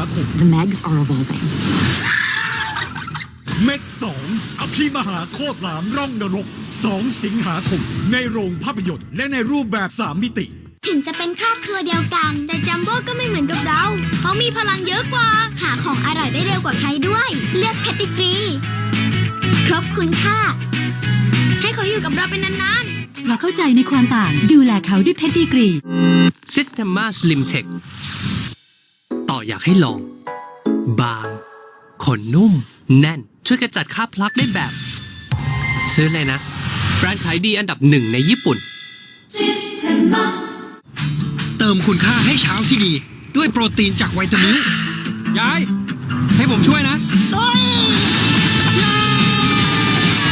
าคม The Megs are evolving. เม็ดสองอภิมหาโคตรหลามร่องนรก 2 สิงหาคม ในโรงภาพยนตร์และในรูปแบบ3มิติ ถึงจะเป็นครอบครัวเดียวกัน แต่จัมโบ้ก็ไม่เหมือนกับเรา เขามีพลังเยอะกว่า หาของอร่อยได้เร็วกว่าใครด้วย เลือกแพตติกรีครบคุณค่า ให้เขาอยู่กับเราเป็นนานเพราะเข้าใจในความต่าง ดูแลเขาด้วยเพชรดีกรี Systema Slim Tech ต่ออยากให้ลอง บาง ขนนุ่ม แน่น ช่วยกระจัดคราบพลักได้แบบ ซื้อเลยนะแบรนด์ขายดีอันดับหนึ่งในญี่ปุ่น เติมคุณค่าให้เช้าที่ดี ด้วยโปรตีนจากไวตามิลยาย ให้ผมช่วยนะ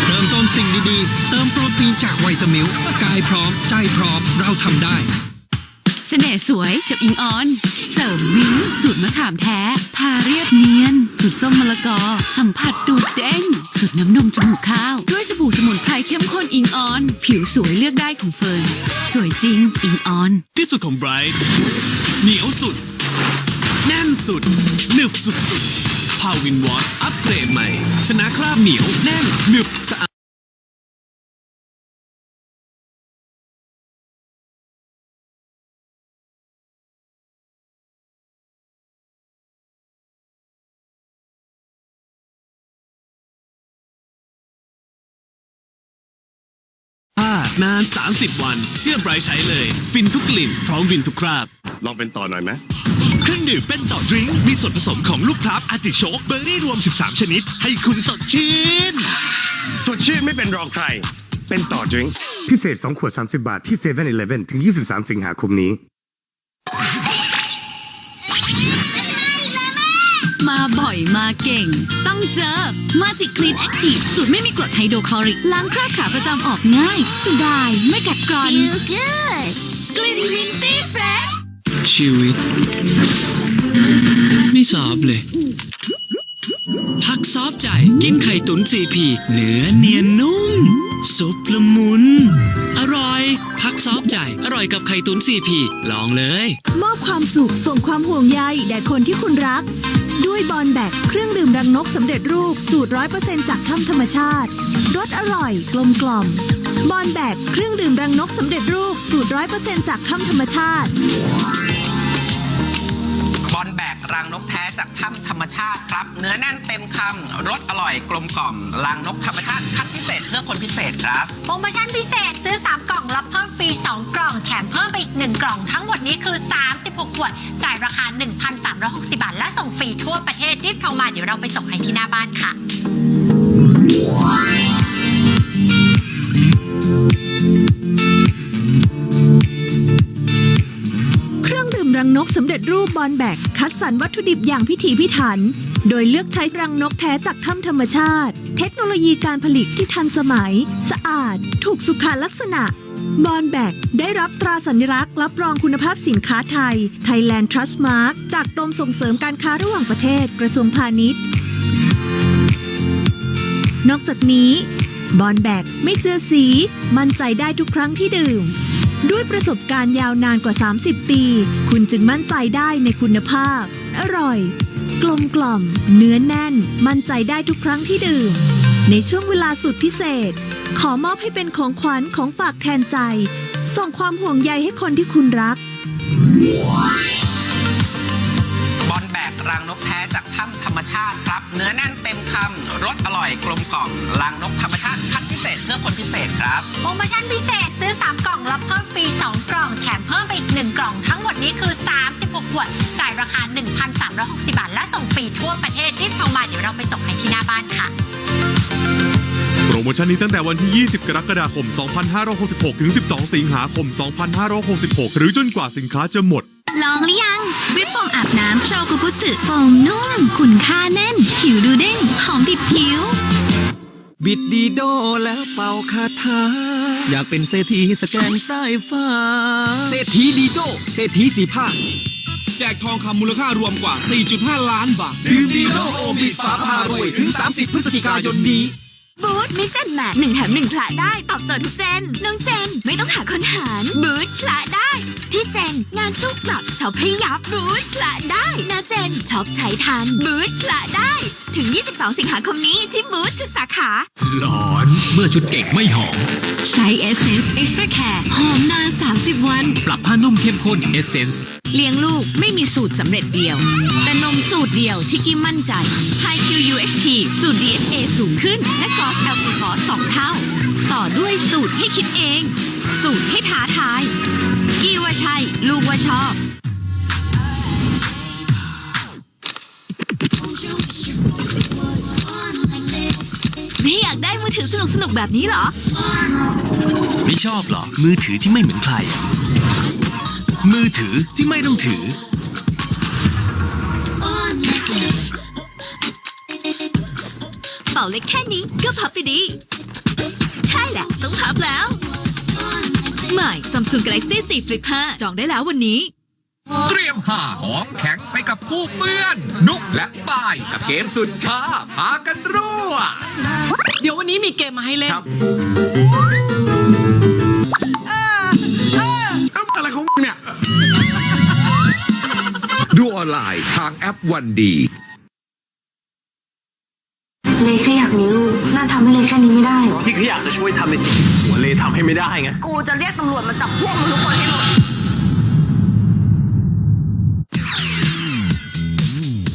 เริ่มต้นสิ่งดีๆ เติมโปรตีนจากไวตามิลกายพร้อม ใจพร้อมเราทำได้เสน่ห์สวยกับอิงออน เสริมวิ้งสูตรมะขามแท้ พาเรียบเนียน สูตรส้มมะละกอ สัมผัสดูดเด้ง สูตรน้ำนมจมูกข้าว ด้วยสบู่สมุนไพรเข้มข้นอิงออน ผิวสวยเลือกได้ของเฟิร์น สวยจริงอิงออน ที่สุดของไบรท์เหนียวสุด แน่นสุด หนึบสุดสุดพาวินวอชอัปเกรดใหม่ ชนะคราบเหนียวแน่นหนึบสะอาด อ่านาน 30 วัน เชื่อไบรท์ใช้เลย ฟินทุกกลิ่น พร้อมวินทุกคราบ ลองเป็นต่อหน่อยไหมเครื่องดื่มเป็นต่อดริงก์มีส่วนผสมของลูกพลับอาร์ติโชกเบอร์รี่รวม 13 ชนิด ให้คุณสดชื่นสดชื่นไม่เป็นรองใคร เป็นต่อดริงก์พิเศษ 2 ขวด 30 บาทที่7 e เ e ่ e อถึง 23 สิงหาคมนี้ มาบ่อยมาเก่ง ต้องเจอ Magic Clean Active สูตรไม่มีกรดไฮโดรคลอริก ล้างคราบขาประจำออกง่ายเสุดายไม่กัดกร่อนๆ feel good กลิ่นมินตี้เฟรชชีวิต ไม่ซอฟเลย พักซอฟใจกินไข่ตุ๋นซีพีเนื้อเนียนนุ่ม ซุปละมุน อร่อย พักซอฟใจอร่อยกับไข่ตุ๋นซีพีลองเลย มอบความสุขส่งความห่วงใยแด่คนที่คุณรัก ด้วยบอลแบกเครื่องดื่มรังนกสำเร็จรูปสูตรร้อยเปอร์เซ็นจากถ้ำธรรมชาติรสอร่อยกลมกล่อมบอลแบกเครื่องดื่มรังนกสำเร็จรูปสูตรร้อยเปอร์เซ็นจากถ้ำธรรมชาติ บอลแบกรังนกแท้จากถ้ำธรรมชาติครับ เนื้อแน่นเต็มคำรสอร่อยกลมกล่อมรังนกธรรมชาติคัดพิเศษเพื่อคนพิเศษครับ โปรโมชั่นพิเศษซื้อ 3 กล่องรับเพิ่มฟรี 2 กล่องแถมเพิ่มไปอีก 1 กล่องทั้งหมดนี้คือ 6 ขวด จ่ายราคา 1,360 บาท และส่งฟรีทั่วประเทศรีบโทรมาเดี๋ยวเราไปส่งให้ที่หน้าบ้านค่ะ เครื่องดื่มรังนกสำเร็จรูปบอลแบก คัดสรรวัตถุดิบอย่างพิถีพิถัน โดยเลือกใช้รังนกแท้จากถ้ำธรรมชาติ เทคโนโลยีการผลิตที่ทันสมัย สะอาด ถูกสุขลักษณะ บอลแบกได้รับตราสัญลักษณ์รับรองคุณภาพสินค้าไทย Thailand Trust Mark จากกรมส่งเสริมการค้าระหว่างประเทศกระทรวงพาณิชย์ นอกจากนี้ บอลแบกไม่เจือสี มั่นใจได้ทุกครั้งที่ดื่ม ด้วยประสบการณ์ยาวนานกว่า 30 ปี คุณจึงมั่นใจได้ในคุณภาพ อร่อย กลมกล่อม เนื้อแน่น มั่นใจได้ทุกครั้งที่ดื่ม ในช่วงเวลาสุดพิเศษ ขอมอบให้เป็นของขวัญของฝากแทนใจ ส่งความห่วงใยให้คนที่คุณรัก บอลแบกรังนกแท้จากถ้ำธรรมชาติครับ เนื้อแน่นเต็มคำรสอร่อยกลมกล่อมรังนกธรรมชาติคัดพิเศษเพื่อคนพิเศษครับ โปรโมชั่นพิเศษซื้อ 3 กล่องรับเพิ่มฟรี 2 กล่อง แถมเพิ่มไปอีก 1 กล่องทั้งหมดนี้คือ36 ขวด จ่ายราคา 1,360 บาท และส่งฟรีทั่วประเทศรีบโทรมาเดี๋ยวเราไปส่งให้ที่หน้าบ้านค่ะ โปรโมชั่นนี้ตั้งแต่วันที่ 20 กรกฎาคม 2566 ถึง 12 สิงหาคม 2566 หรือจนกว่าสินค้าจะหมด ลองหรือยัง วิปโป่งอาบน้ำโชกุบุสึโป่งนุ่มขุนค่าแน่น ผิวดูเด้งหอมติดผิว บิดดีโดแล้วเป่าคาถาอยากเป็นเศรษฐีสแกนใต้ฟ้า เศรษฐีดีโดเศรษฐีสีผ้า แจกทองคำมูลค่ารวมกว่า 4.5 ล้านบาทดื่มดีโดโอบิดฟ้าพารวย ถึง 30 พฤศจิกายนนี้บูธมิกเจนแมทหนึ่งแถมหนึ่งคละได้ตอบโจทย์ทุกเจน น้องเจนไม่ต้องหาคนหารบูธคละได้ พี่เจนงานสู้กลับเสาพยับบูธคละได้นาเจนช็อปใช้ทันบูธคละได้ ถึง 22 สิงหาคมนี้ที่บูธทุกสาขา หลอนเมื่อชุดเก่งไม่หอม ใช้ Essence Extra Care หอมนาน 30 วัน ปรับผ้านุ่มเข้มข้น Essence เเลี้ยงลูกไม่มีสูตรสำเร็จเดียว แต่นมสูตรเดียวที่กิมมั่นใจ High Q UHT สูตร DHA สูงขึ้น และ Gos l c ฟอส2เท่า ต่อด้วยสูตรให้คิดเอง สูตรให้ท้าทาย กี่ว่าใช่ ลูกว่าชอบไม่อยากได้มือถือสนุกสนุกๆแบบนี้เหรอ ไม่ชอบเหรอ มือถือที่ไม่เหมือนใคร มือถือที่ไม่ต้องถือ เป่าเล็กแค่นี้ก็พับไปดี ใช่แหละ ต้องพับแล้ว ใหม่ Samsung Galaxy 4 Flip 5 จองได้แล้ววันนี้ เตรียมหาของแข็งไปกับคู่เพื่อน นุกและปายกับเกมสุดท้าพากันรั่ว เดี๋ยววันนี้มีเกมมาให้เล่นอะไรของ ออนไลน์ทางแอปวันดีเลยแค่อยากมีลูกน่าทำให้เลยแค่นี้ไม่ได้หรอพี่ก็อยากจะช่วยทำในสิ่งที่หัวเลยทำให้ไม่ได้ไง กูจะเรียกตำรวจมาจับพวกมึงทุกคนให้หมด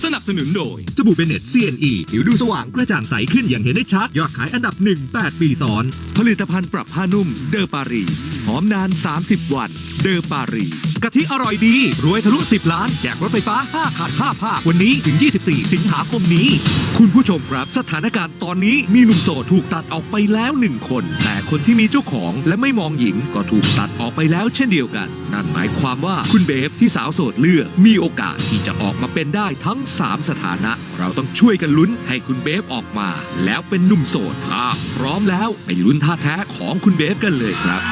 สนับสนุนโดยจบูเบเน็ต CNE ผิวดูสว่างกระจ่างใสขึ้นอย่างเห็นได้ชัด ยอดขายอันดับหนึ่ง8ปีซ้อน ผลิตภัณฑ์ปรับผ้านุ่มเดอปารีหอมนาน 30 วัน เดอปารี กะทิอร่อยดี รวยทะลุ 10 ล้าน แจกรถไฟฟ้า 5 คัน5ภาควันนี้ถึง 24 สิงหาคมนี้ คุณผู้ชมครับสถานการณ์ตอนนี้มีหนุ่มโสดถูกตัดออกไปแล้วหนึ่งคน แต่คนที่มีเจ้าของและไม่มองหญิงก็ถูกตัดออกไปแล้วเช่นเดียวกัน นั่นหมายความว่าคุณเบฟที่สาวโสดเลือกมีโอกาสที่จะออกมาเป็นได้ทั้ง 3 สถานะ เราต้องช่วยกันลุ้นให้คุณเบฟออกมา แล้วเป็นหนุ่มโสดถ้าพร้อมแล้วไปลุ้นท่าแท้ของคุณเบฟกันเลยครับ